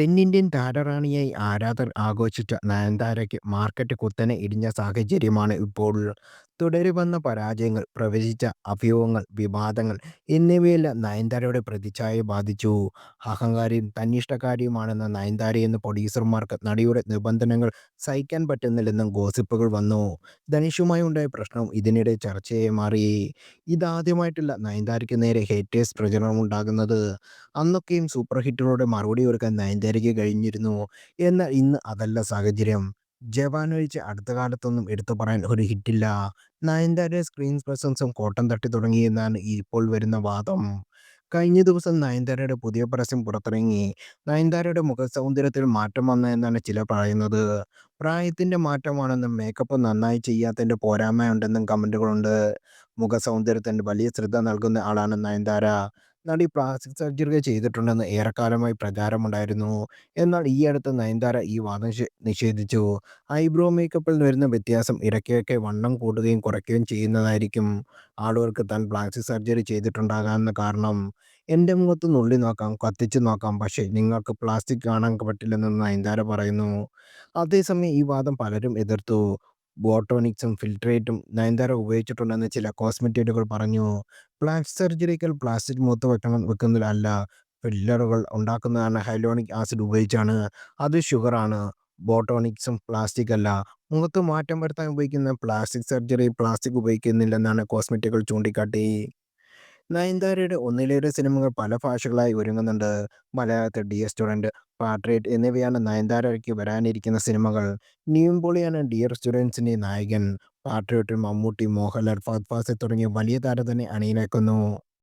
തെന്നിന്ത്യൻ താരറാണിയായി ആരാധകർ ആഘോഷിച്ച നയൻതാരയ്ക്ക് മാർക്കറ്റ് കുത്തനെ ഇടിഞ്ഞ സാഹചര്യമാണ് ഇപ്പോൾ. തുടരെ വന്ന പരാജയങ്ങൾ, പ്രവചിച്ച അഭ്യൂഹങ്ങൾ, വിവാദങ്ങൾ എന്നിവയെല്ലാം നയൻതാരയുടെ പ്രതിച്ഛായയെ ബാധിച്ചു. അഹങ്കാരിയും തന്നിഷ്ടക്കാരിയുമാണെന്ന നയൻതാരയെന്ന് പ്രൊഡ്യൂസർമാർക്ക് നടിയുടെ നിബന്ധനകൾ സഹിക്കാൻ പറ്റുന്നില്ലെന്നും ഗോസിപ്പുകൾ വന്നു. ധനുഷുമായി ഉണ്ടായ പ്രശ്നവും ഇതിനിടെ ചർച്ചയായി മാറി. ഇതാദ്യമായിട്ടല്ല നയൻതാരയ്ക്ക് നേരെ ഹേറ്റേഴ്സ് പ്രചരണം ഉണ്ടാകുന്നത് അന്നൊക്കെയും സൂപ്പർ ഹിറ്റുകളുടെ മറുപടി കൊടുക്കാൻ നയൻതാരയ്ക്ക് കഴിഞ്ഞിരുന്നു. എന്നാൽ ഇന്ന് അതല്ല സാഹചര്യം. ജവാൻ ഒഴിച്ച് അടുത്ത കാലത്തൊന്നും എടുത്തു പറയാൻ ഒരു ഹിറ്റില്ല. നയൻതാരയുടെ സ്ക്രീൻ പ്രസൻസും കോട്ടം തട്ടി തുടങ്ങിയെന്നാണ് ഇപ്പോൾ വരുന്ന വാദം. കഴിഞ്ഞ ദിവസം നയൻതാരയുടെ പുതിയ പരസ്യം പുറത്തിറങ്ങി. നയൻതാരയുടെ മുഖസൗന്ദര്യത്തിൽ മാറ്റം വന്നെന്നാണ് ചിലർ പറയുന്നത്. പ്രായത്തിന്റെ മാറ്റമാണെന്നും മേക്കപ്പ് നന്നായി ചെയ്യാത്തതിന്റെ പോരായ്മയുണ്ടെന്നും കമന്റുകളുണ്ട്. മുഖസൗന്ദര്യത്തിന് വലിയ ശ്രദ്ധ നൽകുന്ന ആളാണ് നയൻതാര. നടി പ്ലാസ്റ്റിക് സർജറി ചെയ്തിട്ടുണ്ടെന്ന് ഏറെക്കാലമായി പ്രചാരമുണ്ടായിരുന്നു. എന്നാൽ ഈയടുത്ത് നയൻതാര ഈ വാദം നിഷേധിച്ചു. ഐബ്രോ മേക്കപ്പിൽ വരുന്ന വ്യത്യാസം ഇടയ്ക്കൊക്കെ വണ്ണം കൂടുകയും കുറയ്ക്കുകയും ചെയ്യുന്നതായിരിക്കും ആളുകൾക്ക് താൻ പ്ലാസ്റ്റിക് സർജറി ചെയ്തിട്ടുണ്ടാകാമെന്ന കാരണം. "എന്റെ മുഖത്ത് നുള്ളി നോക്കാം, കത്തിച്ച് നോക്കാം, പക്ഷേ നിങ്ങൾക്ക് പ്ലാസ്റ്റിക് കാണാൻ പറ്റില്ലെന്ന് നയൻതാര പറയുന്നു. അതേസമയം ഈ വാദം പലരും എതിർത്തു. ബോട്ടോണിക്സും ഫിൽട്രേറ്റും നയൻതാര ഉപയോഗിച്ചിട്ടുണ്ടെന്ന് ചില കോസ്മെറ്റിക്കുകൾ പറഞ്ഞു. പ്ലാസ്റ്റിക് സർജറികൾ പ്ലാസ്റ്റിക് മുഖത്ത് വെക്കണം അല്ല, ഫില്ലറുകൾ ഉണ്ടാക്കുന്നതാണ് ഹൈലോണിക് ആസിഡ് ഉപയോഗിച്ചാണ്. അത് ഷുഗറാണ്. ബോട്ടോണിക്സും പ്ലാസ്റ്റിക് അല്ല. മുഖത്ത് മാറ്റം വരുത്താൻ ഉപയോഗിക്കുന്ന പ്ലാസ്റ്റിക് സർജറി പ്ലാസ്റ്റിക് ഉപയോഗിക്കുന്നില്ലെന്നാണ് കോസ്മെറ്റിക്കുകൾ ചൂണ്ടിക്കാട്ടി. നയൻതാരയുടെ ഒന്നിലേറെ സിനിമകൾ പല ഭാഷകളായി ഒരുങ്ങുന്നുണ്ട്. മലയാളത്തിൽ ഡിയർ സ്റ്റുഡന്റ്, പാട്രേറ്റ് എന്നിവയാണ് നയൻതാരയ്ക്ക് വരാനിരിക്കുന്ന സിനിമകൾ. നിവിൻ ഡി സ്റ്റുഡൻസിന്റെ നായകൻ. പാട്രിയോട്ടിൽ മമ്മൂട്ടി, മോഹൻലാൽ, ഫഹദ് ഫാസിൽ തുടങ്ങിയ വലിയ താരം തന്നെ അണിനിരക്കുന്നു.